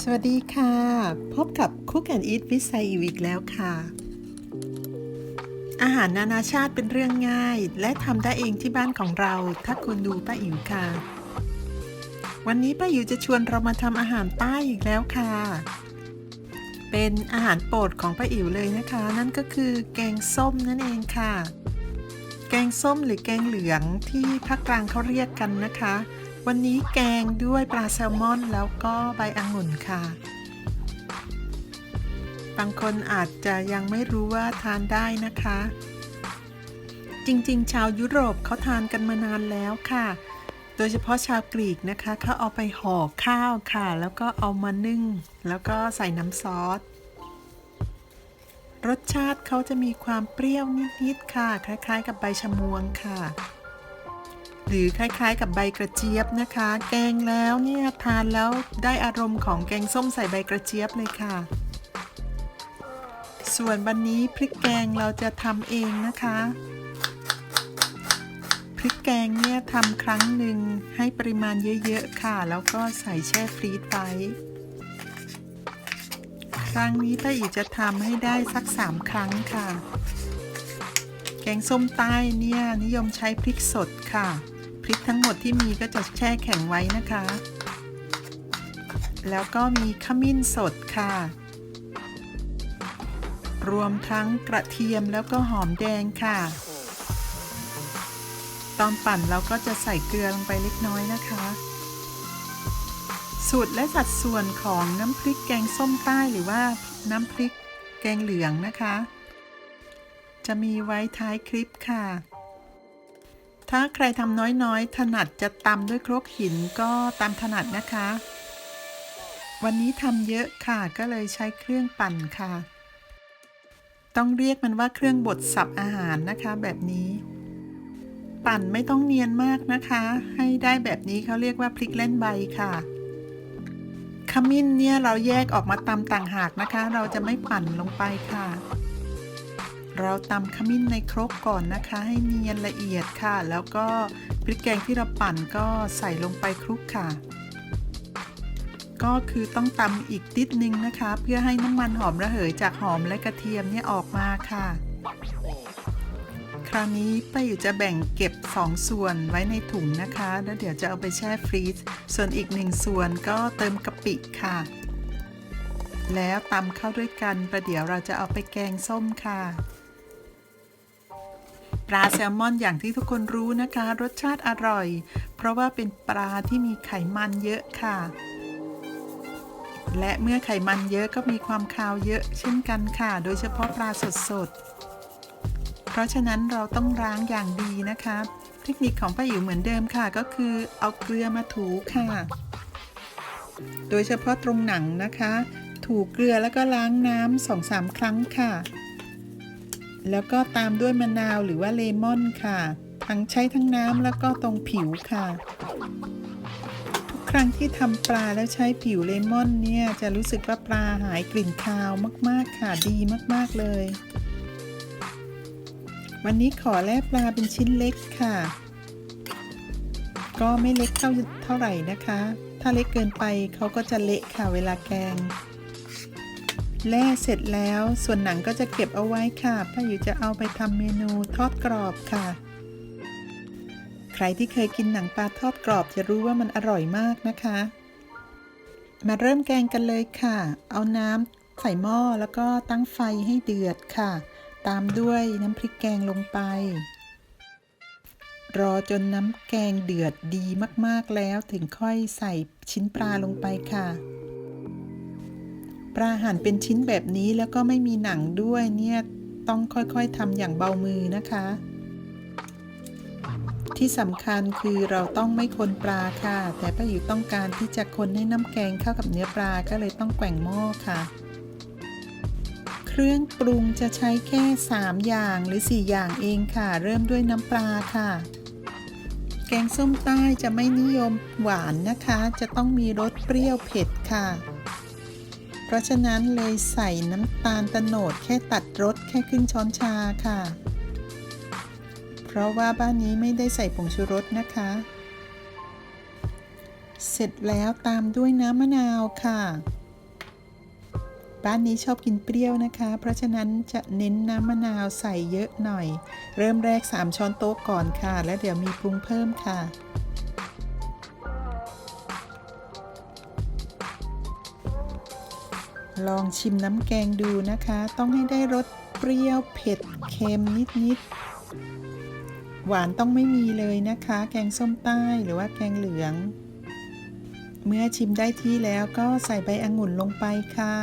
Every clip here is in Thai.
สวัสดีค่ะ พบกับ Cook and Eat with ไซอิวอีกแล้วค่ะ อาหารนานาชาติเป็นเรื่องง่าย และทำได้เองที่บ้านของเรา ถ้าคุณดูป้าอิ๋วค่ะ วันนี้ป้าอิ๋วจะชวนเรามาทำอาหารใต้อีกแล้วค่ะ เป็นอาหารโปรดของป้าอิ๋วเลยนะคะ นั่นก็คือแกงส้มนั่นเองค่ะ แกงส้มหรือแกงเหลืองที่ภาคกลางเขาเรียกกันนะคะ วันนี้แกงด้วยปลาแซลมอนแล้วก็ใบองุ่นค่ะ บางคนอาจจะยังไม่รู้ว่าทานได้นะคะ จริงๆ ชาวยุโรปเขาทานกันมานานแล้วค่ะ โดยเฉพาะชาวกรีกนะคะเขาเอาไปห่อข้าวค่ะ แล้วก็เอามานึ่ง แล้วก็ใส่น้ำซอสรสชาติเขาจะมีความเปรี้ยวนิด ๆ ค่ะ คล้าย ๆ กับใบชะมวงค่ะ หรือคล้ายๆ กับใบกระเจี๊ยบนะคะ แกงแล้วเนี่ยทานแล้วได้อารมณ์ของแกงส้มใส่ใบกระเจี๊ยบเลยค่ะ ส่วนวันนี้พริกแกงเราจะทำเองนะคะ พริกแกงเนี่ยทำครั้งหนึ่งให้ปริมาณเยอะๆค่ะ แล้วก็ใส่แช่ฟรีซไว้ครั้งนี้ป้าอีจะทำให้ได้สักสามครั้งค่ะ แกงส้มใต้เนี่ยนิยมใช้พริกสดค่ะ พริกทั้งหมดที่มีก็จะแช่แข็งไว้นะคะ แล้วก็มีขมิ้นสดค่ะ รวมทั้งกระเทียมแล้วก็หอมแดงค่ะ ตอนปั่นเราก็จะใส่เกลือลงไปเล็กน้อยนะคะ สูตรและสัดส่วนของน้ำพริกแกงส้มใต้หรือว่าน้ำพริกแกงเหลืองนะคะ จะมีไว้ท้ายคลิปค่ะ ถ้าใครทำน้อยๆ ถนัดจะตำด้วยครกหินก็ตามถนัดนะคะ วันนี้ทำเยอะค่ะก็เลยใช้เครื่องปั่นค่ะ ต้องเรียกมันว่าเครื่องบดสับอาหารนะคะ แบบนี้ ปั่นไม่ต้องเนียนมากนะคะ ให้ได้แบบนี้เขาเรียกว่าพริกเล่นใบค่ะขมิ้นเนี่ยเราแยกออกมาตำต่างหากนะคะ เราจะไม่ปั่นลงไปค่ะ เราตำขมิ้นในครกก่อนนะคะ ให้เนียนละเอียดค่ะ แล้วก็พริกแกงที่เราปั่นก็ใส่ลงไปคลุกค่ะ ก็คือต้องตำอีกนิดนึงนะคะ เพื่อให้น้ำมันหอมระเหยจากหอมและกระเทียมเนี่ยออกมาค่ะ คราวนี้ป้าอยู่จะแบ่งเก็บ 2 ส่วนไว้ในถุงนะคะ แล้วเดี๋ยวจะเอาไปแช่ฟรีซส่วนอีกหนึ่งส่วนก็เติมกะปิค่ะแล้วตำเข้าด้วยกันประเดี๋ยวเราจะเอาไปแกงส้มค่ะ ปลาแซลมอนอย่างที่ทุกคนรู้นะคะ รสชาติอร่อย เพราะว่าเป็นปลาที่มีไขมันเยอะค่ะ และเมื่อไขมันเยอะก็มีความคาวเยอะเช่นกันค่ะ โดยเฉพาะปลาสดๆ เพราะฉะนั้นเราต้องล้างอย่างดีนะคะ เทคนิคของป้าอิ๋วเหมือนเดิมค่ะ ก็คือเอาเกลือมาถูค่ะ โดยเฉพาะตรงหนังนะคะ ถูเกลือแล้วก็ล้างน้ำสองสามครั้งค่ะ แล้วก็ตามด้วยมะนาวหรือว่าเลมอนค่ะ ทั้งใช้ทั้งน้ำแล้วก็ตรงผิวค่ะ ทุกครั้งที่ทำปลาแล้วใช้ผิวเลมอนเนี่ยจะรู้สึกว่าปลาหายกลิ่นคาวมากๆค่ะดีมากๆเลย วันนี้ขอแล่ปลาเป็นชิ้นเล็กค่ะ ก็ไม่เล็กเท่าเท่าไหร่นะคะ ถ้าเล็กเกินไปเขาก็จะเละค่ะเวลาแกง แล่เสร็จแล้ว ส่วนหนังก็จะเก็บเอาไว้ค่ะป้าอยู่จะเอาไปทำเมนูทอดกรอบค่ะ ใครที่เคยกินหนังปลาทอดกรอบจะรู้ว่ามันอร่อยมากนะคะ มาเริ่มแกงกันเลยค่ะ เอาน้ำใส่หม้อแล้วก็ตั้งไฟให้เดือดค่ะ ตามด้วยน้ำพริกแกงลงไป รอจนน้ำแกงเดือดดีมากๆแล้วถึงค่อยใส่ชิ้นปลาลงไปค่ะ ปลาหั่นเป็นชิ้นแบบนี้แล้วก็ไม่มีหนังด้วยเนี่ยต้องค่อยๆทำอย่างเบามือนะคะ ที่สำคัญคือเราต้องไม่คนปลาค่ะ แต่ป้าอยู่ต้องการที่จะคนให้น้ำแกงเข้ากับเนื้อปลาก็เลยต้องแกว่งหม้อค่ะ เครื่องปรุงจะใช้แค่ 3 อย่างหรือ 4 อย่างเองค่ะ เริ่มด้วยน้ำปลาค่ะ แกงส้มใต้จะไม่นิยมหวานนะคะ จะต้องมีรสเปรี้ยวเผ็ดค่ะ ราะฉะนั้นเลยใส่น้ำตาลตะโนดแค่ตัดรสแค่ครึ่งช้อนชาค่ะ เพราะว่าบ้านนี้ไม่ได้ใส่ผงชูรสนะคะ เสร็จแล้วตามด้วยน้ำมะนาวค่ะ บ้านนี้ชอบกินเปรี้ยวนะคะ เพราะฉะนั้นจะเน้นน้ำมะนาวใส่เยอะหน่อย เริ่มแรก 3 ช้อนโต๊ะก่อนค่ะ แล้วเดี๋ยวมีปรุงเพิ่มค่ะ ลองชิมน้ำแกงดูนะคะ ต้องให้ได้รสเปรี้ยวเผ็ดเค็มนิดๆ หวานต้องไม่มีเลยนะคะ แกงส้มใต้หรือว่าแกงเหลือง เมื่อชิมได้ที่แล้วก็ใส่ใบองุ่นลงไปค่ะ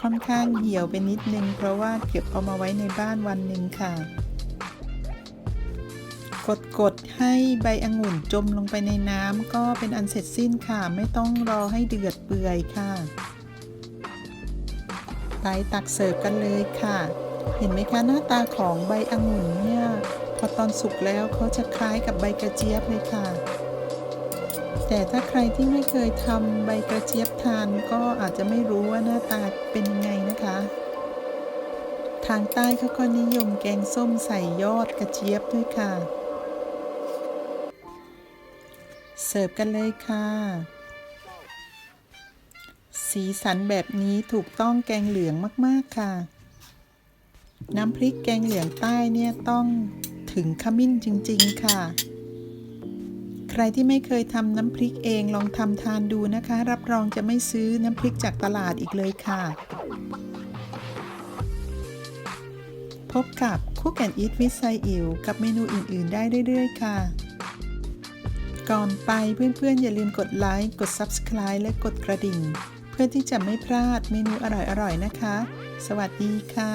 ค่อนข้างเหี่ยวไปนิดนึง เพราะว่าเก็บเอามาไว้ในบ้านวันหนึ่งค่ะ กดกดๆให้ใบองุ่นจมลงไปในน้ำก็เป็นอันเสร็จสิ้นค่ะ ไม่ต้องรอให้เดือดเปื่อยค่ะไปตักเสิร์ฟกันเลยค่ะ เห็นไหมคะหน้าตาของใบองุ่นเนี่ยพอตอนสุกแล้วเขาจะคล้ายกับใบกระเจี๊ยบเลยค่ะ แต่ถ้าใครที่ไม่เคยทำใบกระเจี๊ยบทานก็อาจจะไม่รู้ว่าหน้าตาเป็นยังไงนะคะ ทางใต้เขาก็นิยมแกงส้มใส่ยอดกระเจี๊ยบด้วยค่ะ เสิร์ฟกันเลยค่ะ สีสันแบบนี้ถูกต้องแกงเหลืองมากๆค่ะ น้ำพริกแกงเหลืองใต้เนี่ยต้องถึงขมิ้นจริง ๆ ค่ะ ใครที่ไม่เคยทำน้ำพริกเองลองทำทานดูนะคะ รับรองจะไม่ซื้อน้ำพริกจากตลาดอีกเลยค่ะ พบกับ Cook and Eat with ไซอิ๋วกับเมนูอื่น ๆ ได้เรื่อย ๆ ค่ะ ก่อนไปเพื่อนๆ อย่าลืมกดไลค์ กด Subscribe และกดกระดิ่ง เพื่อที่จะไม่พลาดเมนูอร่อยๆ นะคะ สวัสดีค่ะ